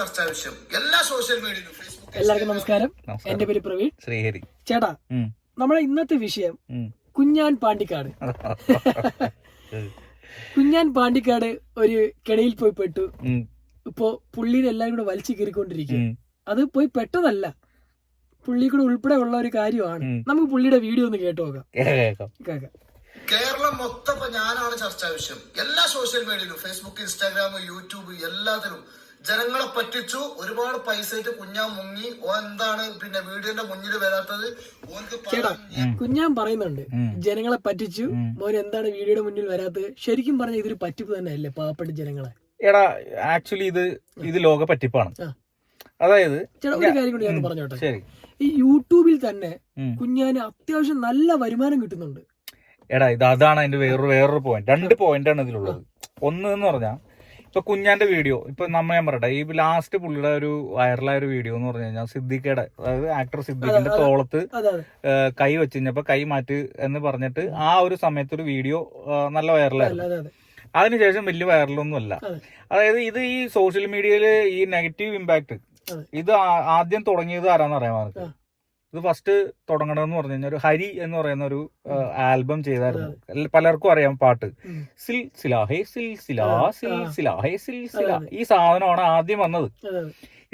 എല്ലാ സോഷ്യൽ മീഡിയയിലും എല്ലാവർക്കും നമസ്കാരം. എന്റെ പേര് പ്രവീൺ. ശ്രീഹരി. ചേട്ടാ. നമ്മുടെ ഇന്നത്തെ വിഷയം കുഞ്ഞാൻ പാണ്ടിക്കാട്. കുഞ്ഞാൻ പാണ്ടിക്കാട് ഒരു കിണയിൽ പോയി പെട്ടു. ഇപ്പോ പുള്ളിനെ എല്ലാരും കൂടെ വലിച്ചു കീറിക്കൊണ്ടിരിക്കും അത് പോയി പെട്ടതല്ല. പുള്ളി കൂടെ ഉൾപ്പെടെ ഉള്ള ഒരു കാര്യമാണ്. നമുക്ക് പുള്ളിയുടെ വീഡിയോ ഒന്ന് കേട്ടു നോക്കാം. കേക്കാം കേൾക്കാം. കേരളം മൊത്തം ഇപ്പൊ ഞാനാണ് ചർച്ചാ വിഷയം എല്ലാ സോഷ്യൽ മീഡിയയിലും ഫേസ്ബുക്ക് ഇൻസ്റ്റാഗ്രാം യൂട്യൂബ് എല്ലാത്തിലും ജനങ്ങളെ പറ്റിച്ചു ഒരുപാട് പൈസ കുഞ്ഞാൻ കുഞ്ഞാ മുങ്ങി. ഓ എന്താണ് പിന്നെ വീടിന്റെ മുന്നിൽ വരാത്തത്? ചേട്ടാ കുഞ്ഞാൻ പറയുന്നുണ്ട് ജനങ്ങളെ പറ്റിച്ചു മോൻ എന്താണ് വീഡിയോയുടെ മുന്നിൽ വരാത്തത്? ശരിക്കും പറഞ്ഞ ഇതൊരു പറ്റിപ്പ് തന്നെയല്ലേ പാവപ്പെട്ട ജനങ്ങളെ? എടാ ആക്ച്വലി ഇത് ഇത് ലോക പറ്റിപ്പാണ്. അതായത് ചേട്ടാ ഒരു കാര്യം കൂടി ഞാൻ പറഞ്ഞോട്ടെ? ശരി. ഈ യൂട്യൂബിൽ തന്നെ കുഞ്ഞാന് അത്യാവശ്യം നല്ല വരുമാനം കിട്ടുന്നുണ്ട്. എടാ ഇത് അതാണ് അതിന്റെ വേറൊരു വേറൊരു പോയിന്റ് രണ്ട് പോയിന്റ് ആണ് ഇതിലുള്ളത്. ഒന്ന് എന്ന് പറഞ്ഞാൽ ഇപ്പൊ കുഞ്ഞാന്റെ വീഡിയോ ഇപ്പൊ നമ്മ ഞാൻ പറയട്ടെ ഈ ലാസ്റ്റ് പുള്ളിയുടെ ഒരു വൈറലായ ഒരു വീഡിയോ എന്ന് പറഞ്ഞു കഴിഞ്ഞാൽ സിദ്ദിഖയുടെ അതായത് ആക്ടർ സിദ്ദിഖിന്റെ. തോളത്ത് കൈ വെച്ച് കഴിഞ്ഞപ്പോ കൈ മാറ്റ് എന്ന് പറഞ്ഞിട്ട് ആ ഒരു സമയത്ത് ഒരു വീഡിയോ നല്ല വൈറലായിരുന്നു അതെ അതെ അതിനുശേഷം വലിയ വൈറലൊന്നും അല്ല. അതായത് ഇത് ഈ സോഷ്യൽ മീഡിയയിൽ ഈ നെഗറ്റീവ് ഇമ്പാക്ട് ഇത് ആദ്യം തുടങ്ങിയത് ആരാന്ന് അറിയാൻ നമുക്ക് ആ. ഇത് ഫസ്റ്റ് തുടങ്ങണമെന്ന് പറഞ്ഞു കഴിഞ്ഞാൽ ഒരു ഹരി എന്ന് പറയുന്ന ഒരു ആൽബം ചെയ്തായിരുന്നു. പലർക്കും അറിയാം പാട്ട്. സിൽ സിലാ ഹേ സിൽ സിലാ സിൽ സിലാഹേ സിൽ സിലാ ഈ സാധനമാണ് ആദ്യം വന്നത്.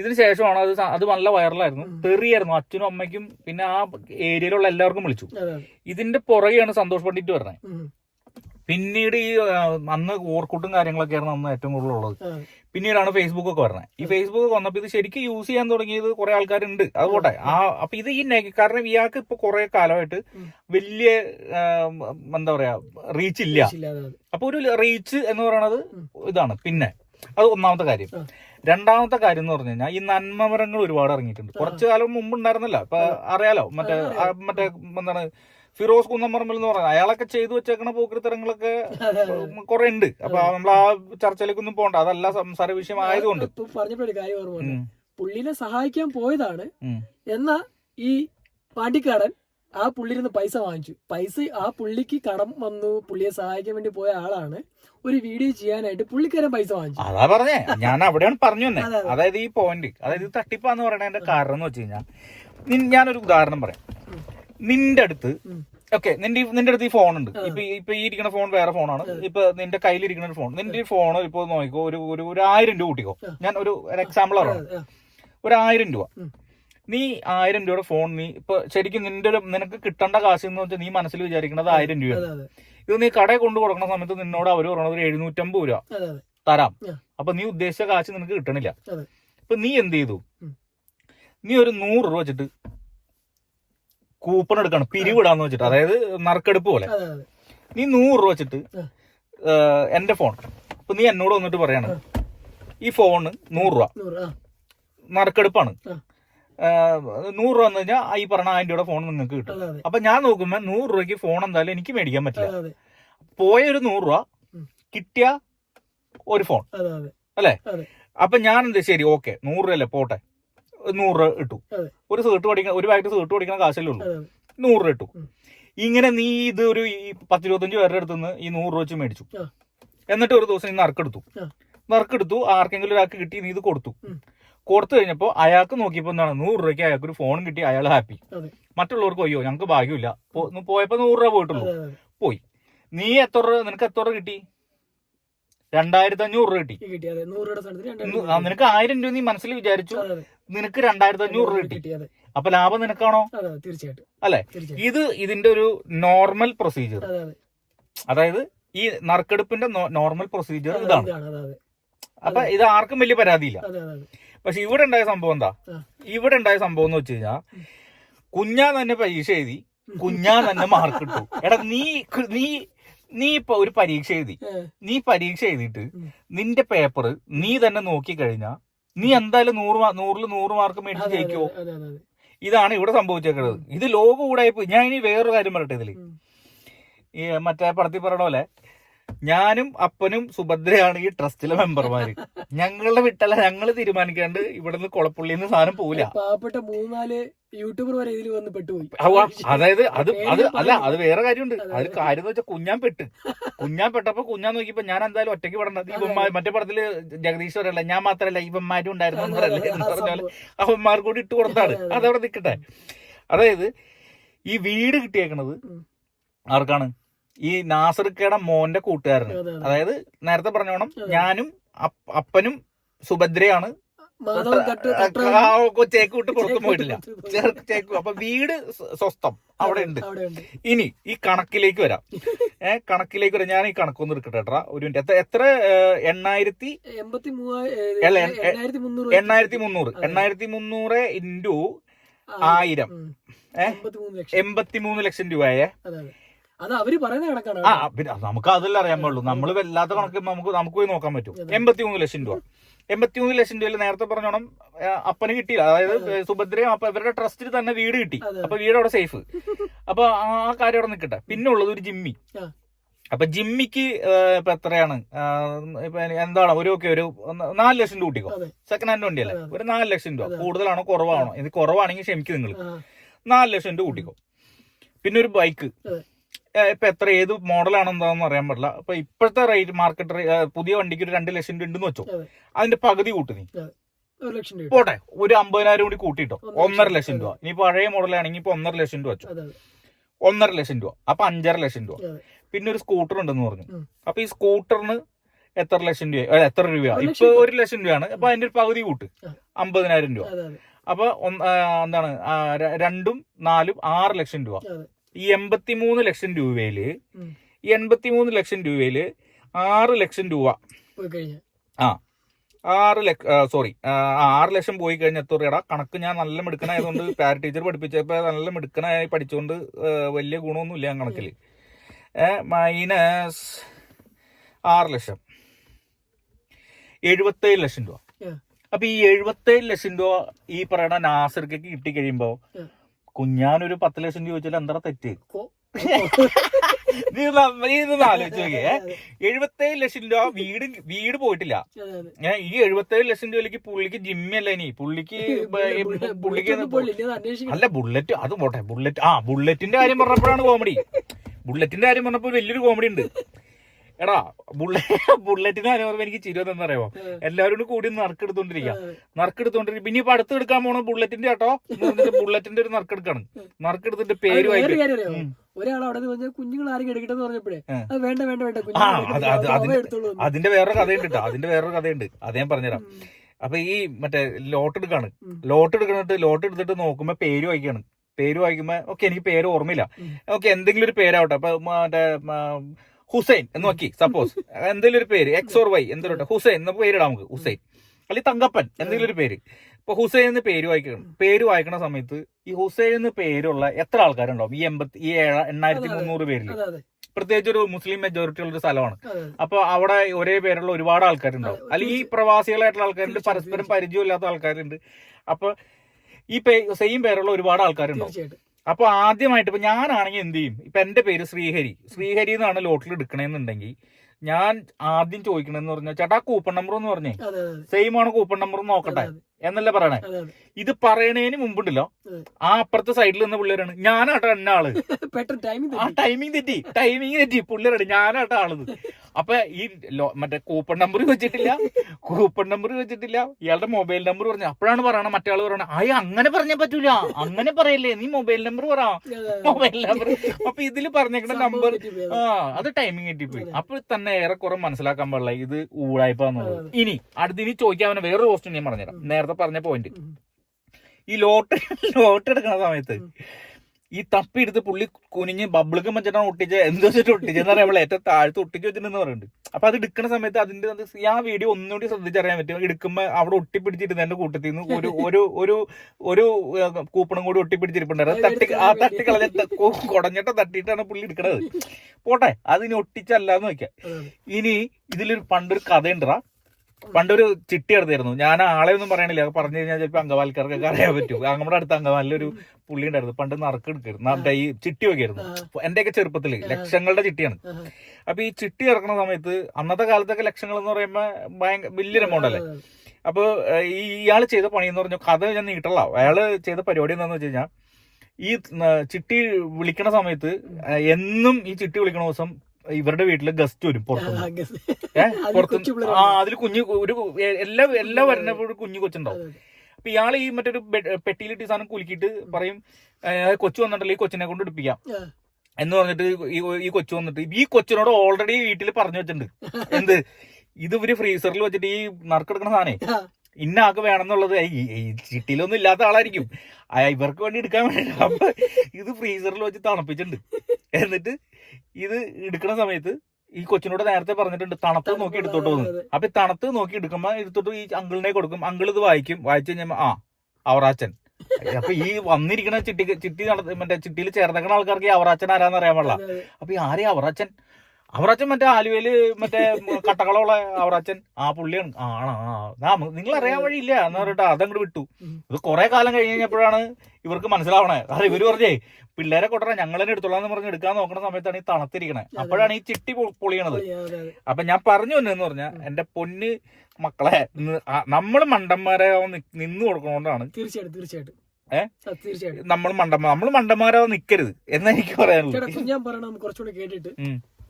ഇതിന് ശേഷമാണ് അത് അത് നല്ല വൈറലായിരുന്നു. തെറിയായിരുന്നു. അച്ഛനും അമ്മയ്ക്കും പിന്നെ ആ ഏരിയയിലുള്ള എല്ലാവർക്കും വിളിച്ചു. ഇതിന്റെ പുറകെയാണ് സന്തോഷ് പണ്ഡിറ്റ് പറഞ്ഞത്. പിന്നീട് ഈ അന്ന് ഓർക്കൂട്ടും കാര്യങ്ങളൊക്കെ ആയിരുന്നു അന്ന് ഏറ്റവും കൂടുതൽ ഉള്ളത്. പിന്നീടാണ് ഫേസ്ബുക്ക് ഒക്കെ പറഞ്ഞത് ഈ ഫേസ്ബുക്ക് വന്നപ്പോൾ ഇത് ശരിക്കും യൂസ് ചെയ്യാൻ തുടങ്ങിയത് കുറെ ആൾക്കാരുണ്ട്. അതുകൊണ്ട് ആ. അപ്പൊ ഇത് ഈ നെഗ- കാരണം ഇയാൾക്ക് ഇപ്പൊ കുറെ കാലമായിട്ട് വലിയ എന്താ പറയാ റീച്ച് ഇല്ല. അപ്പൊ ഒരു റീച്ച് എന്ന് പറയണത് ഇതാണ്. പിന്നെ അത് ഒന്നാമത്തെ കാര്യം. രണ്ടാമത്തെ കാര്യം എന്ന് പറഞ്ഞു കഴിഞ്ഞാൽ ഈ നന്മമരങ്ങൾ ഒരുപാട് ഇറങ്ങിയിട്ടുണ്ട്. കുറച്ചു കാലം മുമ്പ് ഉണ്ടായിരുന്നില്ല. ഇപ്പൊ അറിയാലോ? മറ്റേ മറ്റേ എന്താണ് ഫിറോസ് കുന്നമ്പറമ്പിൽ എന്ന് പറയുന്നത്. അയാളൊക്കെ ചെയ്തു വെച്ചേക്കണ പോക്കൃത്തരങ്ങളൊക്കെ. കുറെ ഉണ്ട്. അപ്പൊ നമ്മൾ ആ ചർച്ചയിലേക്കൊന്നും പോകണ്ട അതല്ല സംസാര വിഷയം ആയതുകൊണ്ട്. ഇപ്പൊ പറഞ്ഞപ്പോഴൊരു കാര്യം ഓർമ്മ പുള്ളിനെ സഹായിക്കാൻ പോയതാണ്. എന്നാ ഈ പാണ്ടിക്കാടൻ ആ പുള്ളിരുന്ന് പൈസ വാങ്ങിച്ചു. പൈസ ആ പുള്ളിക്ക് കടം വന്നു. പുള്ളിയെ സഹായിക്കാൻ വേണ്ടി പോയ ആളാണ്. ഒരു വീഡിയോ ചെയ്യാനായിട്ട് പുള്ളിക്കാരൻ പൈസ വാങ്ങിച്ചു. അതാ പറഞ്ഞേ. ഞാൻ അവിടെയാണ് പറഞ്ഞു തന്നെ അതെ, അതെ. അതായത് ഈ പോയിന്റ് അതായത് തട്ടിപ്പാന്ന് പറയുന്നതിന്റെ കാരണം എന്ന് വെച്ച് കഴിഞ്ഞാൽ ഞാനൊരു ഉദാഹരണം പറയാം. നിന്റെ അടുത്ത്. ഓക്കെ നിന്റെ നിന്റെ അടുത്ത് ഈ ഫോൺ ഉണ്ട്. ഇപ്പൊ ഈ- ഇപ്പൊ ഈ ഇരിക്കുന്ന ഫോൺ വേറെ ഫോണാണ്. ഇപ്പൊ നിന്റെ കയ്യിലിരിക്കുന്ന ഒരു ഫോൺ നിന്റെ ഈ ഫോൺ ഇപ്പൊ നോക്കിക്കോ ഒരു ഒരു ഒരു ആയിരം രൂപ കൂട്ടിക്കോ. ഞാൻ ഒരു എക്സാമ്പിൾ ആണ്. ഒരു ആയിരം രൂപ. നീ ആയിരം രൂപയുടെ ഫോൺ നീ ഇപ്പൊ ശരിക്കും നിന്റെ ഒരു നിനക്ക് കിട്ടേണ്ട കാശ് എന്ന് വെച്ചാൽ നീ മനസ്സിൽ വിചാരിക്കുന്നത് ആയിരം രൂപയാണ്. ഇത് നീ കടയിൽ കൊണ്ടു കൊടുക്കുന്ന സമയത്ത് നിന്നോട് അവർ പറയണത് ഒരു എഴുന്നൂറ്റമ്പത് രൂപ തരാം. അപ്പൊ നീ ഉദ്ദേശിച്ച കാശ് നിനക്ക് കിട്ടണില്ല. അപ്പൊ നീ എന്ത് ചെയ്തു? നീ ഒരു നൂറ് രൂപ വെച്ചിട്ട് കൂപ്പൺ എടുക്കണം പിരിവിടാന്ന് വെച്ചിട്ട്. അതായത് നറുക്കെടുപ്പ് പോലെ. നീ നൂറ് രൂപ വെച്ചിട്ട് എന്റെ ഫോൺ. അപ്പൊ നീ എന്നോട് വന്നിട്ട് പറയാണ് ഈ ഫോണ് നൂറ് രൂപ. നറുക്കെടുപ്പാണ്. നൂറ് രൂപ എന്ന് കഴിഞ്ഞാൽ ഈ പറഞ്ഞ ആയിരം രൂപയുടെ ഫോൺ നിങ്ങൾക്ക് കിട്ടും. അപ്പൊ ഞാൻ നോക്കുമ്പോ നൂറ് രൂപയ്ക്ക് ഫോൺ എന്തായാലും എനിക്ക് മേടിക്കാൻ പറ്റില്ല. പോയ ഒരു നൂറ് രൂപ കിട്ടിയ ഒരു ഫോൺ. അല്ലേ. അപ്പൊ ഞാൻ എന്ത് ശരി ഓക്കെ നൂറ് രൂപ അല്ലേ പോട്ടെ. നൂറ് രൂപ ഇട്ടു ഒരു സീട്ട് പഠിക്കണം ഒരു പാക്കറ്റ് സീട്ട് പഠിക്കുന്ന കാശല്ലേ ഉള്ളൂ. നൂറ് രൂപ ഇട്ടു ഇങ്ങനെ നീ ഇത് ഒരു ഈ പത്തിരുപത്തഞ്ച് പേരുടെ അടുത്ത് നിന്ന് ഈ നൂറ് രൂപ വെച്ച് മേടിച്ചു. എന്നിട്ട് ഒരു ദിവസം നീ നറുക്കെടുത്തു ആ. നറുക്കെടുത്തു ആർക്കെങ്കിലും ഒരാൾക്ക് കിട്ടി നീ ഇത് കൊടുത്തു. കൊടുത്തു കഴിഞ്ഞപ്പോ അയാൾക്ക് നോക്കിയപ്പോൾ എന്താണ് നൂറ് രൂപയ്ക്ക് അയാൾക്ക് ഒരു ഫോൺ കിട്ടി അയാൾ ഹാപ്പി മറ്റുള്ളവർക്ക് അയ്യോ ഞങ്ങൾക്ക് ഭാഗ്യമില്ല. പോയപ്പോൾ പോയപ്പോ നൂറ് രൂപ പോയിട്ടുള്ളൂ. പോയി. നീ എത്ര രൂപ നിനക്ക് എത്ര രൂപ കിട്ടി? രണ്ടായിരത്തി അഞ്ഞൂറ് രൂപ കിട്ടി. നിനക്ക് ആയിരം രൂപ നീ മനസ്സിൽ വിചാരിച്ചു. നിനക്ക് രണ്ടായിരത്തി അഞ്ഞൂറ് രൂപ കിട്ടി. അപ്പൊ ലാഭം നിനക്കാണോ? തീർച്ചയായിട്ടും. അല്ലെ? ഇത് ഇതിന്റെ ഒരു നോർമൽ പ്രൊസീജിയർ. അതെ അതെ. അതായത് ഈ നറുക്കെടുപ്പിന്റെ നോർമൽ പ്രൊസീജിയർ ഇതാണ്. അപ്പൊ ഇത് ആർക്കും വലിയ പരാതിയില്ല. പക്ഷെ ഇവിടെ ഉണ്ടായ സംഭവം എന്താ. ഇവിടെ ഉണ്ടായ സംഭവം എന്ന് വെച്ച് കഴിഞ്ഞാൽ കുഞ്ഞാ തന്നെ പരീക്ഷ എഴുതി കുഞ്ഞാ തന്നെ മാർക്ക് ഇട്ടു. എടാ നീ നീ നീ ഇപ്പൊ ഒരു പരീക്ഷ എഴുതി. നീ പരീക്ഷ എഴുതിയിട്ട് നിന്റെ പേപ്പർ നീ തന്നെ നോക്കി കഴിഞ്ഞാ നീ എന്തായാലും നൂറ് നൂറിൽ നൂറ് മാർക്ക് മേടിച്ച് ജയിക്കുവോ? ഇതാണ് ഇവിടെ സംഭവിച്ചേക്കുന്നത് ഇത് ലോകം കൂടായി പോയി ഞാൻ ഇനി വേറൊരു കാര്യം പറയട്ടെ ഇതിൽ. ഈ മറ്റേ പടത്തിൽ പറയണ പോലെ ഞാനും അപ്പനും സുഭദ്രയാണ് ഈ ട്രസ്റ്റിലെ മെമ്പർമാര്. ഞങ്ങളുടെ വിട്ടല്ല ഞങ്ങൾ തീരുമാനിക്കാണ്ട് ഇവിടുന്ന് നിന്ന് സാധനം പോവില്ല. പാവപ്പെട്ട മൂന്നാൽ യൂട്യൂബർ വരെ ഇതിൽ വന്ന് പെട്ടുപോയി. അതായത് അത് അത് അല്ല അത് വേറെ കാര്യമുണ്ട്. അതെ. കാര്യം എന്ന് വെച്ചാൽ കുഞ്ഞാൻ പെട്ട്. കുഞ്ഞാൻ പെട്ടപ്പോ കുഞ്ഞാൻ നോക്കിയപ്പോ ഞാൻ എന്തായാലും ഒറ്റയ്ക്ക് പെടേണ്ടത് ഇവന്മാർ മറ്റേ പടത്തിൽ ജഗദീശ്വരല്ല ഞാൻ മാത്രല്ല ഇവന്മാരും ഉണ്ടായിരുന്നു എന്ന് സംഭവം. അവന്മാർ കൂടി ഇട്ട് കൊടുത്താണ്. അതെ, അതെ. അതവിടെ നിൽക്കട്ടെ അതായത് ഈ വീട് കിട്ടിയേക്കണത് ആർക്കാണ്? ഈ നാസർക്കയുടെ മോന്റെ കൂട്ടുകാരന്. അതെ, അതെ. അതായത് നേരത്തെ പറഞ്ഞോണം ഞാനും അപ്പനും സുഭദ്രയാണ്. ചേക്കൂട്ട് ചേക്ക് വിട്ട് പുറത്തു പോയിട്ടില്ല. ചേക്ക് അപ്പൊ വീട് സ്വ- സ്വസ്ഥം അവിടെ ഉണ്ട്. ഇനി ഈ കണക്കിലേക്ക് വരാം. ഏഹ് കണക്കിലേക്ക് വരാം. ഞാൻ ഈ കണക്കൊന്ന് എടുക്കട്ടെ ഏട്ടാ ഒരു മിനിറ്റ്. എത്ര എത്ര ഏഹ്, എണ്ണായിരത്തി? അല്ല, എണ്ണായിരത്തി മുന്നൂറ് എണ്ണായിരത്തി മുന്നൂറ്. ഇന്റു ആയിരം. ഏ? എൺപത്തി മൂന്ന് ലക്ഷം എൺപത്തി മൂന്ന് ലക്ഷം രൂപയെ അതെ അവർ പറയുന്ന കണക്കാണ് ആ പിന്നെ നമുക്ക് അതല്ല അറിയാൻ പാടുള്ളൂ. നമ്മൾ വല്ലാത്ത കണക്ക് നമുക്ക് നമുക്ക് പോയി നോക്കാൻ പറ്റും. എൺപത്തി മൂന്ന് ലക്ഷം രൂപ. എൺപത്തി മൂന്ന് ലക്ഷം രൂപയിൽ നേരത്തെ പറഞ്ഞോണം അപ്പന് കിട്ടിയില്ല. അതായത് അതെ. സുഭദ്രയും അപ്പൊ ഇവരുടെ ട്രസ്റ്റിൽ തന്നെ വീട് കിട്ടി. അപ്പൊ വീട് അവിടെ സേഫ് അപ്പൊ ആ കാര്യം അവിടെ നിൽക്കട്ടെ പിന്നെ ഉള്ളത് ഒരു ജിമ്മി. അപ്പൊ ജിമ്മിക്ക് ഇപ്പൊ എത്രയാണ്? എന്താണ്? ഒരു ഒക്കെ ഒരു നാല് ലക്ഷം രൂപ കൂട്ടിക്കോ. സെക്കൻഡ് ഹാൻഡ് വണ്ടി അല്ലേ ഒരു നാല് ലക്ഷം രൂപ. കൂടുതലാണോ കുറവാണോ? ഇത് കുറവാണെങ്കിൽ ക്ഷമിക്കും നിങ്ങൾ. നാല് ലക്ഷം രൂപ കൂട്ടിക്കോ. പിന്നെ ഒരു ബൈക്ക്. ഇപ്പൊ എത്ര ഏത് മോഡലാണ് എന്താണെന്ന് അറിയാൻ പറ്റില്ല. അപ്പൊ ഇപ്പോഴത്തെ റേറ്റ് മാർക്കറ്റ് പുതിയ വണ്ടിക്ക് ഒരു രണ്ട് ലക്ഷം രൂപ ഉണ്ടെന്ന് വെച്ചോ. അതെ. അതിന്റെ പകുതി കൂട്ടി നീ പോട്ടെ ഒരു അമ്പതിനായിരം കൂടി കൂട്ടിട്ടോ ഒന്നര ലക്ഷം രൂപ. ഇനി പഴയ മോഡലാണെങ്കിൽ ഇപ്പൊ ഒന്നര ലക്ഷം രൂപ വെച്ചോ. ഒന്നര ലക്ഷം രൂപ. അപ്പൊ അഞ്ചര ലക്ഷം രൂപ. പിന്നെ ഒരു സ്കൂട്ടർ ഉണ്ടെന്ന് പറഞ്ഞു. അപ്പൊ ഈ സ്കൂട്ടറിന് എത്ര ലക്ഷം രൂപ എത്ര രൂപയാണ് ഇപ്പൊ ഒരു ലക്ഷം രൂപയാണ്. അപ്പൊ അതിന്റെ ഒരു പകുതി കൂട്ട്. അമ്പതിനായിരം രൂപ. അപ്പൊ എന്താണ് രണ്ടും നാലും ആറ് ലക്ഷം രൂപ. ഈ എൺപത്തിമൂന്ന് ലക്ഷം രൂപയിൽ. ഈ എൺപത്തിമൂന്ന് ലക്ഷം രൂപയിൽ ആറ് ലക്ഷം രൂപ. ആ. ആറ് ലക്ഷം സോറി ആറ് ലക്ഷം പോയി കഴിഞ്ഞ എത്ര രൂപയുടെ കണക്ക് ഞാൻ നല്ല മിടുക്കനായതുകൊണ്ട് പാര ടീച്ചർ പഠിപ്പിച്ചപ്പോ നല്ല മിടുക്കനായി പഠിച്ചുകൊണ്ട് വലിയ ഗുണമൊന്നുമില്ല ഞാൻ കണക്കിൽ മൈനസ് ആറ് ലക്ഷം. എഴുപത്തേഴ് ലക്ഷം രൂപ. അപ്പൊ ഈ എഴുപത്തേഴ് ലക്ഷം രൂപ ഈ പറയണ നാസർക്ക് കിട്ടി കഴിയുമ്പോ Yeah. കുഞ്ഞാനൊരു പത്ത് ലക്ഷം രൂപ ചോദിച്ചാൽ എന്താ തെറ്റ്? നീ ഇതൊന്ന് ആലോചിച്ച് നോക്കിയേ. എഴുപത്തേഴ് ലക്ഷം രൂപ വീട് വീട് പോയിട്ടില്ല. അതെ. ഈ എഴുപത്തേഴ് ലക്ഷം രൂപയിലേക്ക് പുള്ളിക്ക് ജിമ്മല്ല ഇനി? പുള്ളിക്ക് പുള്ളിക്ക്. അല്ല ബുള്ളറ്റ് അത് പോട്ടെ. ബുള്ളറ്റ് ആ ബുള്ളറ്റിന്റെ കാര്യം പറഞ്ഞപ്പോഴാണ് കോമഡി ബുള്ളറ്റിന്റെ കാര്യം പറഞ്ഞപ്പോ വലിയൊരു കോമഡി ഉണ്ട്. എടാ ബുള്ളറ്റ് അനുഭവം കാര്യം പറഞ്ഞപ്പോ എനിക്ക് ചിരി വന്നെന്ന് അറിയാമോ എല്ലാവരും കൂടി നറുക്കെടുത്തോണ്ടിരിക്കാം. നറുക്കെടുത്തോണ്ടിരിക്കുക നറുക്കെടുത്തോണ്ടിരിക്കും പിന്നെ ഇപ്പൊ അടുത്ത് എടുക്കാൻ പോണ ബുള്ളറ്റിന്റെ കേട്ടോ ബുള്ളറ്റിന്റെ ഒരു നറുക്കെടുക്കാണ്. നറുക്കെടുത്തിട്ട് പേര് വായിക്കും. ഒരാൾ അവിടെ നിന്ന് കുഞ്ഞുങ്ങൾ പറഞ്ഞപ്പോഴേ. അത് വേണ്ട വേണ്ട വേണ്ട അതിന്റെ വേറൊരു കഥയുണ്ട് കേട്ടോ അതിന്റെ വേറൊരു കഥയുണ്ട്. അത് ഞാൻ പറഞ്ഞുതരാം. അപ്പൊ ഈ മറ്റേ ലോട്ട് എടുക്കാണ്. ലോട്ട് എടുക്കണിട്ട് ലോട്ട് എടുത്തിട്ട് നോക്കുമ്പോ പേര് വായിക്കാണ്. പേര് വായിക്കുമ്പോ ഓക്കെ എനിക്ക് പേര് ഓർമ്മയില്ല. ഓക്കെ എന്തെങ്കിലും ഒരു പേരാവട്ടെ. അപ്പൊ മറ്റേ ഹുസൈൻ എന്ന് നോക്കി സപ്പോസ് എന്തെങ്കിലും ഒരു പേര് എക്സ് ഓർ വൈ എന്തെങ്കിലും ഹുസൈൻ എന്ന പേരിടാം നമുക്ക് ഹുസൈൻ. അല്ലെങ്കിൽ തങ്കപ്പൻ എന്തെങ്കിലും ഒരു പേര്. ഇപ്പൊ ഹുസൈൻ എന്ന് പേര് വായിക്കണം. പേര് വായിക്കുന്ന സമയത്ത് ഈ ഹുസൈൻ എന്ന് പേരുള്ള എത്ര ആൾക്കാരുണ്ടാവും ഈ എൺപത്തി ഈ ഏഴ- എണ്ണായിരത്തി. മുന്നൂറ് പേരിൽ പ്രത്യേകിച്ച് ഒരു മുസ്ലിം മെജോറിറ്റി ഉള്ള ഒരു സ്ഥലമാണ്. അപ്പൊ അവിടെ ഒരേ പേരുള്ള ഒരുപാട് ആൾക്കാരുണ്ടാവും അല്ലെങ്കിൽ ഈ. പ്രവാസികളായിട്ടുള്ള ആൾക്കാരുണ്ട് പരസ്പരം പരിചയമില്ലാത്ത ആൾക്കാരുണ്ട്. അപ്പൊ ഈ സെയിം പേരുള്ള ഒരുപാട് ആൾക്കാരുണ്ടാവും തീർച്ചയായിട്ടും അപ്പൊ ആദ്യമായിട്ട് ഇപ്പൊ ഞാനാണെങ്കിൽ എന്ത് ചെയ്യും? ഇപ്പൊ എന്റെ പേര് ശ്രീഹരി. ശ്രീഹരി എന്നാണ് ലോട്ടിൽ എടുക്കണേന്നുണ്ടെങ്കിൽ ഞാൻ ആദ്യം ചോദിക്കണെന്ന് പറഞ്ഞാൽ ചേട്ടാ കൂപ്പൺ നമ്പർ എന്ന് പറഞ്ഞേ. സെയിം ആണ് കൂപ്പൺ നമ്പർ നോക്കട്ടെ. എന്നല്ലേ പറയണേ? ഇത് പറയണേന് മുമ്പുണ്ടല്ലോ. ആ അപ്പുറത്തെ സൈഡിൽ നിന്ന് പുള്ളേരാണ് ഞാനാട്ടോ എന്നെ ആൾ. ആ ടൈമിങ് തെറ്റി. ടൈമിംഗ് തെറ്റി. പുള്ളേരാണ് ഞാനാട്ടോ ആളത് അപ്പൊ ഈ മറ്റേ കൂപ്പൺ നമ്പർ വെച്ചിട്ടില്ല കൂപ്പൺ നമ്പർ വെച്ചിട്ടില്ല ഇയാളുടെ മൊബൈൽ നമ്പർ പറഞ്ഞു. അപ്പോഴാണ് പറയണത്. മറ്റേ ആൾ പറയണത്. അയ്യ അങ്ങനെ പറഞ്ഞാൽ പറ്റൂല. അങ്ങനെ പറയല്ലേ. നീ മൊബൈൽ നമ്പർ പറ. മൊബൈൽ നമ്പർ അപ്പൊ ഇതിൽ പറഞ്ഞേക്കുന്ന നമ്പർ ആ അത് ടൈമിംഗ് തെറ്റിപ്പോയി. അപ്പൊ തന്നെ ഏറെക്കുറെ മനസ്സിലാക്കാൻ പാടില്ല. ഇത് ഊഴായ്പ എന്നുള്ളത് ഇനി അടുത്ത് ഇനി ചോദിക്കാൻ വേറെ വേറൊരു ക്വസ്റ്റ്യൻ ഞാൻ പറഞ്ഞുതരാം. നേരത്തെ പറഞ്ഞ പോയിന്റ് ഈ ലോട്ട് ലോട്ട് എടുക്കുന്ന സമയത്ത് ഈ തപ്പി എടുത്ത് പുള്ളി കുനിഞ്ഞ് ബബിൾക്ക് വെച്ചിട്ടാണ് ഒട്ടിച്ച് എന്ത് വെച്ചിട്ട് ഒട്ടിച്ചെന്ന് പറയാൻ നമ്മൾ ഏറ്റവും താഴത്ത് ഒട്ടിച്ച് വെച്ചിട്ടുണ്ടെന്ന് പറയുന്നുണ്ട്. അപ്പൊ അത് എടുക്കുന്ന സമയത്ത് അതിന്റെ ആ വീഡിയോ ഒന്നുകൂടി ശ്രദ്ധിച്ചറിയാൻ പറ്റും. എടുക്കുമ്പോ അവിടെ ഒട്ടിപ്പിടിച്ചിരുന്നതിന്റെ കൂട്ടത്തിൽ നിന്ന് ഒരു ഒരു ഒരു ഒരു കൂപ്പണം കൂടി ഒട്ടിപ്പിടിച്ചിരിപ്പുണ്ടായിരുന്നു. തട്ടി ആ തട്ടി കളഞ്ഞ കുടഞ്ഞിട്ട് തട്ടിയിട്ടാണ് പുള്ളി എടുക്കണത്. പോട്ടെ അതിനി ഒട്ടിച്ചല്ല എന്ന് വെക്കാം ഇനി ഇതിലൊരു പണ്ടൊരു കഥയുണ്ടടാ. പണ്ടൊരു ചിട്ടി എടുത്തായിരുന്നു ഞാൻ ആളെ ഒന്നും പറയണില്ല. പറഞ്ഞു കഴിഞ്ഞാൽ ചിലപ്പോൾ അംഗവാൽക്കാർക്കൊക്കെ അറിയാൻ പറ്റും. നമ്മുടെ അടുത്ത് ഒരു പുള്ളി ഉണ്ടായിരുന്നു. പണ്ട് നറുക്ക് എടുക്കായിരുന്നു. ഈ ചിട്ടി വെക്കായിരുന്നു. എന്റെയൊക്കെ ചെറുപ്പത്തിൽ ലക്ഷങ്ങളുടെ ചിട്ടിയാണ്. അപ്പൊ ഈ ചിട്ടി ഇറക്കുന്ന സമയത്ത് അന്നത്തെ കാലത്തൊക്കെ ലക്ഷങ്ങൾ എന്ന് പറയുമ്പോൾ ഭയങ്കര വലിയൊരു എമൗണ്ട് അല്ലേ? അപ്പൊ ഈ ഇയാൾ ചെയ്ത പണി എന്ന് പറഞ്ഞു കഥ ഞാൻ നീട്ടല്ല അയാൾ ചെയ്ത പരിപാടി എന്താന്ന് വെച്ച് കഴിഞ്ഞാൽ ഈ ചിട്ടി വിളിക്കണ സമയത്ത് എന്നും ഈ ചിട്ടി വിളിക്കണ ദിവസം ഇവരുടെ വീട്ടിൽ ഗസ്റ്റ് വരും പുറത്തുനിന്ന്. ഏഹ് പുറത്ത് ആ അതിൽ കുഞ്ഞു ഒരു എല്ലാ എല്ലാ വരുന്നപ്പോൾ ഒരു കുഞ്ഞു കൊച്ചുണ്ടാവും. അപ്പൊ ഇയാൾ ഈ മറ്റൊരു പെട്ടിയിലിട്ട് സാധനം കുലുക്കിയിട്ട് പറയും കൊച്ചു വന്നിട്ടല്ലേ ഈ കൊച്ചിനെ കൊണ്ട് എടുപ്പിക്കാം. എന്ന് പറഞ്ഞിട്ട് ഈ കൊച്ചു വന്നിട്ട് ഈ കൊച്ചിനോട് ഓൾറെഡി വീട്ടിൽ പറഞ്ഞു വെച്ചിട്ടുണ്ട്. എന്ത്? ഇത് ഇവർ ഫ്രീസറിൽ വെച്ചിട്ട് ഈ നറുക്കെടുക്കണ സാധനേ. ഇന്ന ആൾക്ക് വേണമെന്നുള്ളത് ചിട്ടിയിലൊന്നും ഇല്ലാത്ത ആളായിരിക്കും. ഇവർക്ക് വേണ്ടി എടുക്കാൻ വേണ്ടി. അപ്പൊ ഇത് ഫ്രീസറിൽ വെച്ച് തണുപ്പിച്ചിട്ടുണ്ട്. എന്നിട്ട് ഇത് എടുക്കുന്ന സമയത്ത് ഈ കൊച്ചിനോട് നേരത്തെ പറഞ്ഞിട്ടുണ്ട് തണുത്ത് നോക്കി എടുത്തോട്ട് പോകുന്നു. അപ്പൊ തണുത്ത് നോക്കി എടുക്കുമ്പോ എടുത്തോട്ട് ഈ അങ്കിളിനെ കൊടുക്കും. അങ്കിൾ ഇത് വായിക്കും. വായിച്ചു കഴിഞ്ഞാൽ ആ അവറാച്ചൻ. അപ്പൊ ഈ വന്നിരിക്കുന്ന ചിട്ടി ചിട്ടി നട മറ്റേ ചിട്ടിയിൽ ചേർന്നിരിക്കുന്ന ആൾക്കാർക്ക് ഈ അവറാച്ചൻ ആരാന്ന് അറിയാൻ പാടില്ല. അപ്പൊ ഈ ആരെയാ അവറാച്ചൻ? അവറാച്ചൻ മറ്റേ ആലുവയിൽ മറ്റേ കട്ടകളുള്ള അവറച്ചൻ. ആ പുള്ളിയാണ്. ആണോ ആ നിങ്ങൾ അറിയാൻ വഴിയില്ല. എന്ന് പറഞ്ഞിട്ട് അതങ്ങോട്ട് വിട്ടു. ഇത് കുറെ കാലം കഴിഞ്ഞ് കഴിഞ്ഞപ്പോഴാണ് ഇവർക്ക് മനസ്സിലാവണേ. കാരണം ഇവർ പറഞ്ഞേ പിള്ളേരെ കൊട്ടറ ഞങ്ങൾ തന്നെ എടുത്തോളാം പറഞ്ഞ് എടുക്കാൻ നോക്കുന്ന സമയത്താണ് ഈ തണുത്തിരിക്കണേ. അപ്പോഴാണ് ഈ ചിട്ടി പൊളിയണത്. അതെ, അതെ, അതെ. അപ്പൊ ഞാൻ പറഞ്ഞു എന്ന് പറഞ്ഞ എന്റെ പൊന്ന് മക്കളെ നമ്മൾ മണ്ടന്മാരെ നിന്ന് കൊടുക്കണോണ്ടാണ്. തീർച്ചയായിട്ടും തീർച്ചയായിട്ടും. തീർച്ചയായിട്ടും. നമ്മൾ മണ്ടന്മാർ നമ്മൾ മണ്ടന്മാരാവും നിക്കരുത്. എന്ന് എനിക്ക് പറയാനുള്ളത്. പറയാനുള്ളൂ കുഞ്ഞാൻ പറയണ കുറച്ചുകൂടി കേട്ടിട്ട്.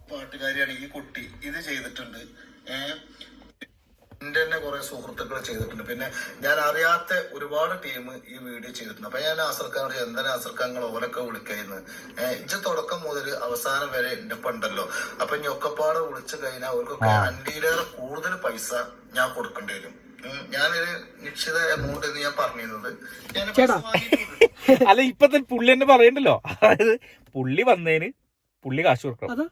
ഉം. പാട്ടുകാരിയാണ് ഈ കുട്ടി. ഇത് ചെയ്തിട്ടുണ്ട്. ഏഹ് എന്റെ തന്നെ കുറെ സുഹൃത്തുക്കൾ ചെയ്തിട്ടുണ്ട്. പിന്നെ ഞാൻ അറിയാത്ത ഒരുപാട് ടീം ഈ വീഡിയോ ചെയ്തിട്ടുണ്ട്. അപ്പൊ ഞാൻ ആസർക്കാരോട് എന്താ ആസർക്കാങ്ങൾ ഓരൊക്കെ വിളിക്കായിരുന്നു ഏഹ് തുടക്കം മുതൽ അവസാനം വരെ എന്റെ ഉണ്ടല്ലോ. അപ്പൊ ഇനി ഒക്കെപ്പാട് വിളിച്ചു കഴിഞ്ഞാൽ അവർക്കൊക്കെ അൻഡിയിലേറെ കൂടുതൽ പൈസ ഞാൻ കൊടുക്കേണ്ടി വരും. ഞാനൊരു നിശ്ചിത എമൗണ്ട് എന്ന് ഞാൻ പറഞ്ഞിരുന്നത്. ഞാൻ അല്ല ഇപ്പത്തെ പുള്ളി തന്നെ പറയണ്ടല്ലോ. അതായത് പുള്ളി വന്നതിന് പുള്ളി കാശ് കൊടുക്കണം.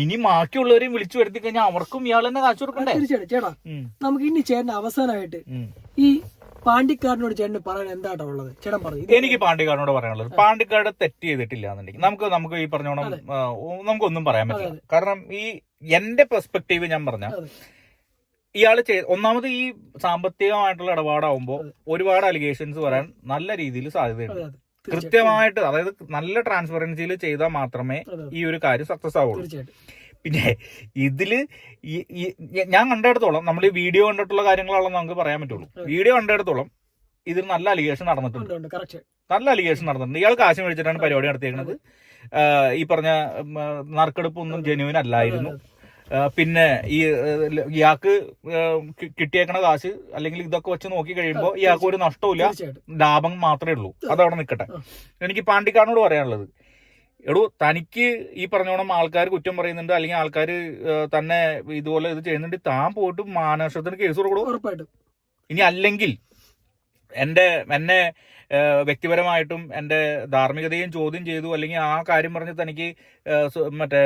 ഇനി ബാക്കിയുള്ളവരെയും വിളിച്ചു വരുത്തി കഴിഞ്ഞാൽ അവർക്കും ഇയാൾ തന്നെ കാശ് കൊടുക്കണ്ടേ? തീർച്ചയായിട്ടും. ചേട്ടാ നമുക്ക് ഇനി ചേട്ടൻ അവസാനമായിട്ട് ഈ പാണ്ടിക്കാരനോട് ചേട്ടന് പറയാൻ എന്താട്ടോ ഉള്ളത്? ചേട്ടൻ പറഞ്ഞു എനിക്ക് പാണ്ടിക്കാരനോട് പറയാനുള്ളത്. പാണ്ടിക്കാട് തെറ്റ് ചെയ്തിട്ടില്ല എന്നുണ്ടെങ്കിൽ നമുക്ക് നമുക്ക് ഈ പറഞ്ഞോണം നമുക്കൊന്നും പറയാൻ പറ്റില്ല. കാരണം ഈ എന്റെ പെർസ്പെക്റ്റീവ് ഞാൻ പറഞ്ഞ ഇയാൾ ഇയാൾ ഒന്നാമത് ഈ സാമ്പത്തികമായിട്ടുള്ള ഇടപാടാവുമ്പോൾ ഒരുപാട് അലിഗേഷൻസ് വരാൻ നല്ല രീതിയിൽ സാധ്യതയുണ്ട്. കൃത്യമായിട്ട് അതായത് നല്ല ട്രാൻസ്പെറൻസിയിൽ ചെയ്താൽ മാത്രമേ ഈ ഒരു കാര്യം സക്സസ് ആവുള്ളൂ. പിന്നെ ഇതിൽ ഞാൻ കണ്ടെടുത്തോളം നമ്മൾ ഈ വീഡിയോ കണ്ടിട്ടുള്ള കാര്യങ്ങളാണെന്ന് നമുക്ക് പറയാൻ പറ്റുള്ളൂ. വീഡിയോ കണ്ടെടുത്തോളം ഇതിൽ നല്ല അലിഗേഷൻ നടന്നിട്ടുണ്ട്. നല്ല അലിഗേഷൻ നടന്നിട്ടുണ്ട്. ഇയാൾ കാശ് മേടിച്ചിട്ടാണ് പരിപാടി നടത്തിയിരിക്കുന്നത്. ഈ പറഞ്ഞ നറുക്കെടുപ്പൊന്നും ആ, നറുക്കെടുപ്പ് ഒന്നും ജെന്യൂൻ അല്ലായിരുന്നു പിന്നെ ഈ ഇയാൾക്ക് കിട്ടിയേക്കണ കാശ് അല്ലെങ്കിൽ ഇതൊക്കെ വെച്ച് നോക്കി കഴിയുമ്പോൾ ഇയാൾക്ക് ഒരു നഷ്ടമില്ല ലാഭം മാത്രമേ ഉള്ളൂ. അതവിടെ നിൽക്കട്ടെ എനിക്ക് പാണ്ടിക്കാടിനോട് പറയാനുള്ളത്. എടോ തനിക്ക് ഈ പറഞ്ഞോണം ആൾക്കാർ കുറ്റം പറയുന്നുണ്ട് അല്ലെങ്കിൽ ആൾക്കാർ തന്നെ ഇതുപോലെ ഇത് ചെയ്യുന്നുണ്ട് താൻ പോയിട്ട് മാനനഷ്ടത്തിന് കേസ് കൊടുക്കണോ? ഉറപ്പായിട്ടും. ഇനി അല്ലെങ്കിൽ എന്റെ എന്നെ വ്യക്തിപരമായിട്ടും എന്റെ ധാർമ്മികതയും ചോദ്യം ചെയ്തു അല്ലെങ്കിൽ ആ കാര്യം പറഞ്ഞ് തനിക്ക് മറ്റേ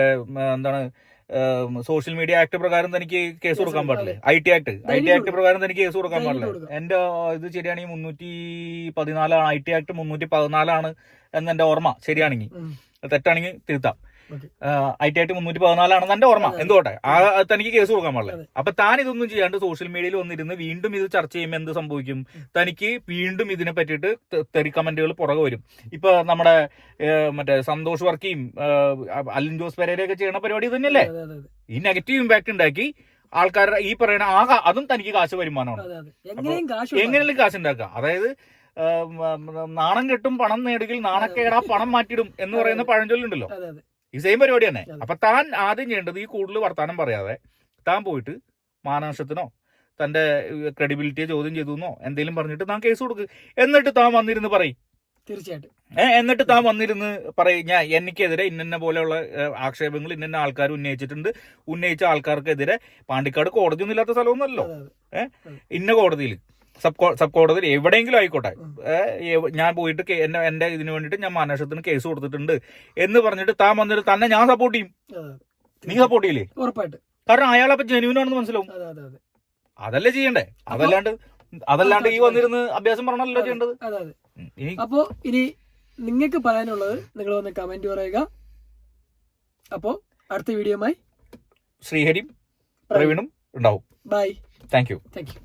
എന്താണ് സോഷ്യൽ മീഡിയ ആക്ട് പ്രകാരം തനിക്ക് കേസ് കൊടുക്കാൻ പാടില്ലേ? I T act I T act പ്രകാരം തനിക്ക് കേസ് കൊടുക്കാൻ പാടില്ല? എന്റെ ഇത് ശരിയാണെങ്കിൽ മുന്നൂറ്റി പതിനാലാണ് ഐ ടി ആക്ട് മുന്നൂറ്റി പതിനാലാണ് എന്ന് എന്റെ ഓർമ്മ ശരിയാണെങ്കിൽ. തെറ്റാണെങ്കിൽ തിരുത്താം. ഐ ടി ആയിട്ട് മുന്നൂറ്റി പതിനാലാണെന്ന് എന്റെ ഓർമ്മ. അതെ. എന്തുകൊട്ടെ ആ തനിക്ക് കേസ് കൊടുക്കാൻ പാടില്ല. അപ്പൊ താൻ ഇതൊന്നും ചെയ്യാണ്ട് സോഷ്യൽ മീഡിയയിൽ വന്നിരുന്ന് വീണ്ടും ഇത് ചർച്ച ചെയ്യുമ്പോൾ എന്ത് സംഭവിക്കും? തനിക്ക് വീണ്ടും ഇതിനെ പറ്റിയിട്ട് തെറി കമന്റുകൾ പുറകെ വരും. ഇപ്പൊ നമ്മുടെ മറ്റേ സന്തോഷ് വർക്കിയും അലിൻ ജോസ് പെരേരയൊക്കെ ചെയ്യുന്ന പരിപാടി തന്നെയല്ലേ ഈ നെഗറ്റീവ് ഇമ്പാക്ട് ഉണ്ടാക്കി ആൾക്കാരുടെ ഈ പറയുന്ന ആ അതും തനിക്ക് കാശ് വരുമാനമാണ്. എങ്ങനെയും കാശ് ഉണ്ടാക്കുക. അതായത് നാണം കെട്ടും പണം നേടുകിൽ നാണക്കേടാ പണം മാറ്റിടും എന്ന് പറയുന്ന പഴഞ്ചൊല്ലുണ്ടല്ലോ. ഈ സെയിം പരിപാടി തന്നെ. അപ്പൊ താൻ ആദ്യം ചെയ്യേണ്ടത് ഈ കൂടുതൽ വർത്താനം പറയാതെ താൻ പോയിട്ട് മാനനഷ്ടത്തിനോ തന്റെ ക്രെഡിബിലിറ്റിയെ ചോദ്യം ചെയ്തു എന്നോ എന്തെങ്കിലും പറഞ്ഞിട്ട് താൻ കേസ് കൊടുക്ക്. എന്നിട്ട് താൻ വന്നിരുന്ന് പറയും. തീർച്ചയായിട്ടും. ഏഹ് എന്നിട്ട് താൻ വന്നിരുന്ന് പറയും ഞാൻ എനിക്കെതിരെ ഇന്ന പോലെയുള്ള ആക്ഷേപങ്ങൾ ഇന്ന ആൾക്കാർ ഉന്നയിച്ചിട്ടുണ്ട്. ഉന്നയിച്ച ആൾക്കാർക്കെതിരെ പാണ്ടിക്കാട് കോടതി ഒന്നും ഇല്ലാത്ത സ്ഥലമൊന്നുമല്ലോ ഏഹ് ഇന്ന കോടതിയിൽ സബ് സബ് കോടതിയിൽ എവിടെയെങ്കിലും ആയിക്കോട്ടെ. ഞാൻ പോയിട്ട് എന്നെ എന്റെ ഇതിന് വേണ്ടിട്ട് ഞാൻ മാനേഷത്തിന് കേസ് കൊടുത്തിട്ടുണ്ട് എന്ന് പറഞ്ഞിട്ട് താൻ വന്നിട്ട് തന്നെ ഞാൻ സപ്പോർട്ട് ചെയ്യും. നീ സപ്പോർട്ട് ചെയ്യില്ലേ? ഉറപ്പായിട്ട്. കാരണം അയാളെ അപ്പൊ ജെന്യൂൻ ആണെന്ന് മനസ്സിലാവും. അതെ അതെ അതെ. അതല്ലേ ചെയ്യണ്ടേ? അതല്ലാണ്ട് അതല്ലാണ്ട് ഈ വന്നിരുന്ന് അഭ്യാസം പറഞ്ഞല്ലോ ചെയ്യേണ്ടത്? അപ്പോ ഇനി നിങ്ങൾക്ക് പറയാനുള്ളത് നിങ്ങൾ വന്ന് കമന്റ് പറയുക. അപ്പോ അടുത്ത വീഡിയോമായി ശ്രീഹരിയും പ്രവീണും ഉണ്ടാവും. Bye thank you thank you